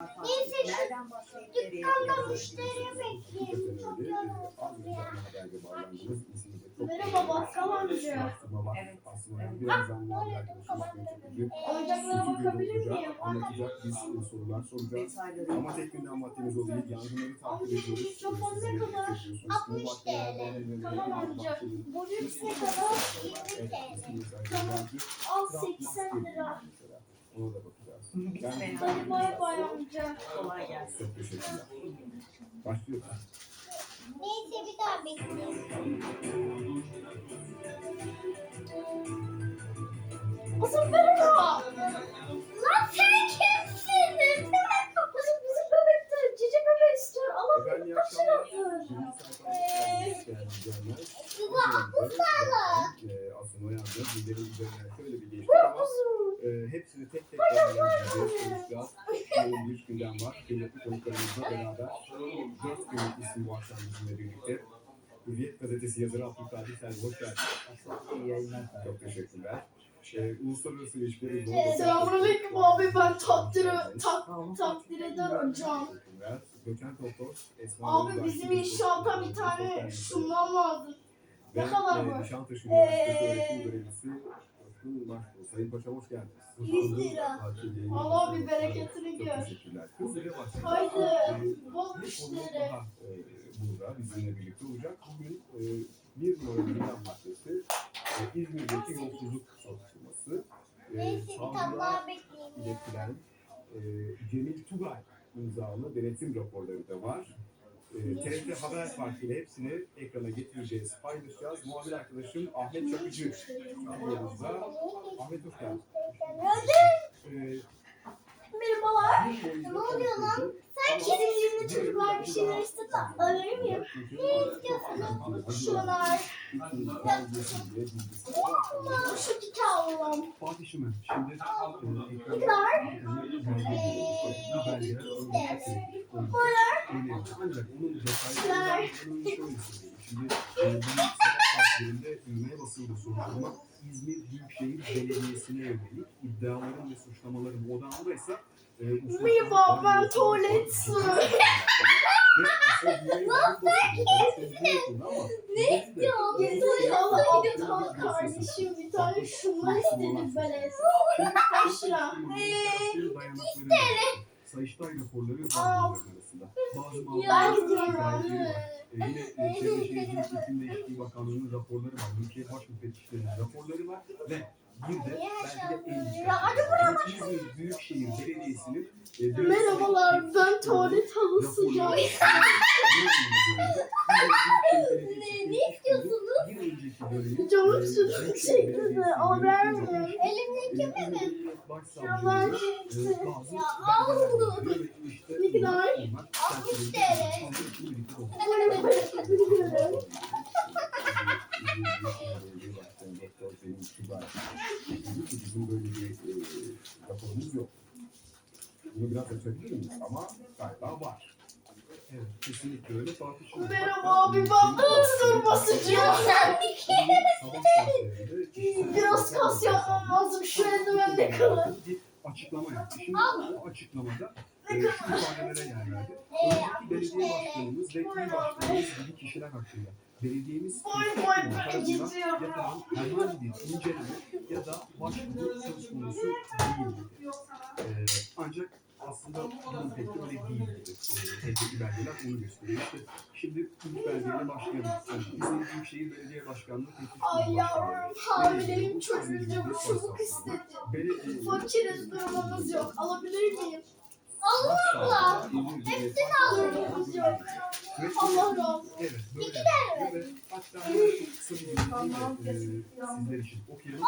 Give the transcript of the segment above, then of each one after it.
Neyse şu dükkanda müşteriye bekliyorum. Çok yoruldum ya. Merhaba bakkal amca. Evet. Oyuncaklara bakabilir miyim? Anlatacak biz sorular soracağız. Ama tek günden maddemiz o değil. Yangınları takip ediyoruz. mikrofon ne kadar? getiriyorsunuz. 60 Bu vaktiler TL. Tamam amca. Bu lüks ne kadar? 20 TL. Tamam. Al Trump 80 maske lira. mesela. Ona da bakacağız. Fena Hadi bay bay amca. Kolay gelsin. Çok teşekkürler. Başlıyoruz. Neyse bir daha bekliyorum. Kızım merhaba. Lan sen kimsin? Kızım bizim cici bebek istiyor. İyi kaç değerli izleyenler. Size akıl sağlık. Ee, Aslında o yanda bilgilerin üzerinden şöyle bir Bırak ama kuzum. E, hepsini tek tek değerlendireceğiz, konuşacağız. Yoğun bir gündem var. Kıymetli konuklarımızla beraber dört günlük isim bu akşam bizimle birlikte. Hürriyet Gazetesi yazarı Abdülkadir Selvi. Hoş geldin. Çok teşekkürler. Ee, Uluslararası İlişkiler Uzmanı Ee, Selamünaleyküm abi ben takdir tak, takdir eder hocam. Abi bizim inşaata bir tane şundan lazım. Ne kadar e, var? Nişantaşı Üniversitesi öğretim görevlisi Başbuğ. Sayın Paşam hoş geldiniz. Yüz lira. Tatil yayını Allah bir bereketini gör. teşekkürler. Haydi Ee, bol müşteri. burada bizimle birlikte olacak. Bugün e, bir numaralı gündem maddesi e, İzmir'deki yolsuzluk soruşturması. E, ya. iletilen e, Cemil Tugay imzalı denetim raporları da var. TRT Haber Parti ile hepsini ekrana getireceğiz, paylaşacağız. Muhabir arkadaşım Ahmet Çakıcı stüdyomuzda. Ahmet hoş geldin. E, Merhabalar. Ne oluyor lan? Sen yeni çocuklar bir şeyler istedi. Alabilir miyim? Ne istiyorsunuz? Şunlar. Şunlar. Şu iki alalım. Fatih Şimen, şimdi e, Ne kadar? Ancak onun detaylarını şöyle söyleyeyim. Şimdi bu sabah saatlerinde ürmeye basıldı soruşturma. İzmir Büyükşehir Belediyesi'ne yönelik iddiaların ve suçlamaların odağında ise ben var. tuvalet. Ama Ne istiyorsun? Gerizekalı aptal kardeşim bir tane şunlar istedi böyle. Kaç lira? Sayıştay raporları bazıları arasında. Bazı mağdurlar. E, Yine e, Çevre Şehircilik İklim Değişikliği Bakanlığı'nın raporları var. Mülkiyet Baş Müfettişlerinin raporları var. Ve bir de belki de en dikkatli. İzmir Büyükşehir Belediyesi'nin e, Merhabalar ben tuvalet halısıyım. Ne, istiyorsunuz? Canım Büyükşehir çekti de yönetimi miyim? Elimdeki mi? e, Ya Başsavcılığına, ben e, hepsi. bazı Ya belgeler veriyor ve işte Ne kadar? bunlar 60 çerçevede TL. birlikte oldu. Böyle bereketini görüyorum. Bizim böyle bir e, raporumuz yok. Bunu biraz açabilir miyiz? Ama galiba var. Evet, kesinlikle öyle. Şınar- Merhaba abi ben ıstır basacağım. Sabah saatlerinde kişisel- Biraz kas yapmam lazım şu eldiven ne kadar. Bir açıklama yaptı. Şimdi o açıklamada e, şu ifadelere yer verdi. Önceki belediye başkanımız ve il başkanımız gibi kişiler hakkında belediyemiz yapılan herhangi bir inceleme ya da başvuru söz konusu değildir. Ee, ancak aslında bunun pek de öyle değildir. Tevkili belgeler onu gösteriyor. İşte şimdi ilk belgeyle başlayalım. Yani İzmir Büyükşehir Belediye Başkanlığı Teklif Ay yavrum hamileyim çocuğunca bu çubuk istedi. Fakiriz durumumuz yok. Alabilir miyim? Allah! Allah razı olsun. Evet, böyle yapıyor ve hatta böyle çok kısa bir cümleyle e, sizler için okuyalım.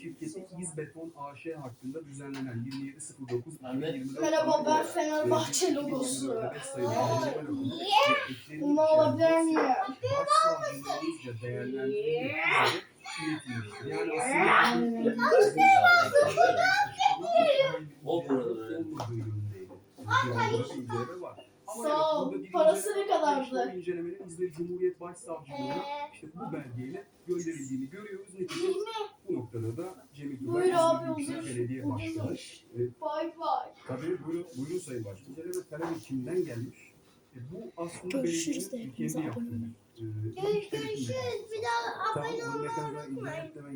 Şirketi İzbeton AŞ hakkında düzenlenen 27.09 Merhaba ben Fenerbahçe logosu. Bunu alabilir miyim? İletilmiştir. Yani aslında O burada böyle. olmadığı yönündeydi. Bir inceleme var. Ama Sağ ol. Parası ne kadardı? Bu incelemenin izleri Cumhuriyet Başsavcılığı'na Ee, işte bu belgeyle gönderildiğini görüyoruz. Nitekim bu noktada da Cemil Tugay Buyur abi İzmir. Belediye Başkanı. Vay vay. Tabii buyurun, buyurun Sayın Başkan. İnceleme talebi kimden gelmiş? E, bu aslında Görüşürüz de hepinize kendi abone yaptığı. olun. e, denetimden. Görüşürüz. Bir daha abone olmayı unutmayın.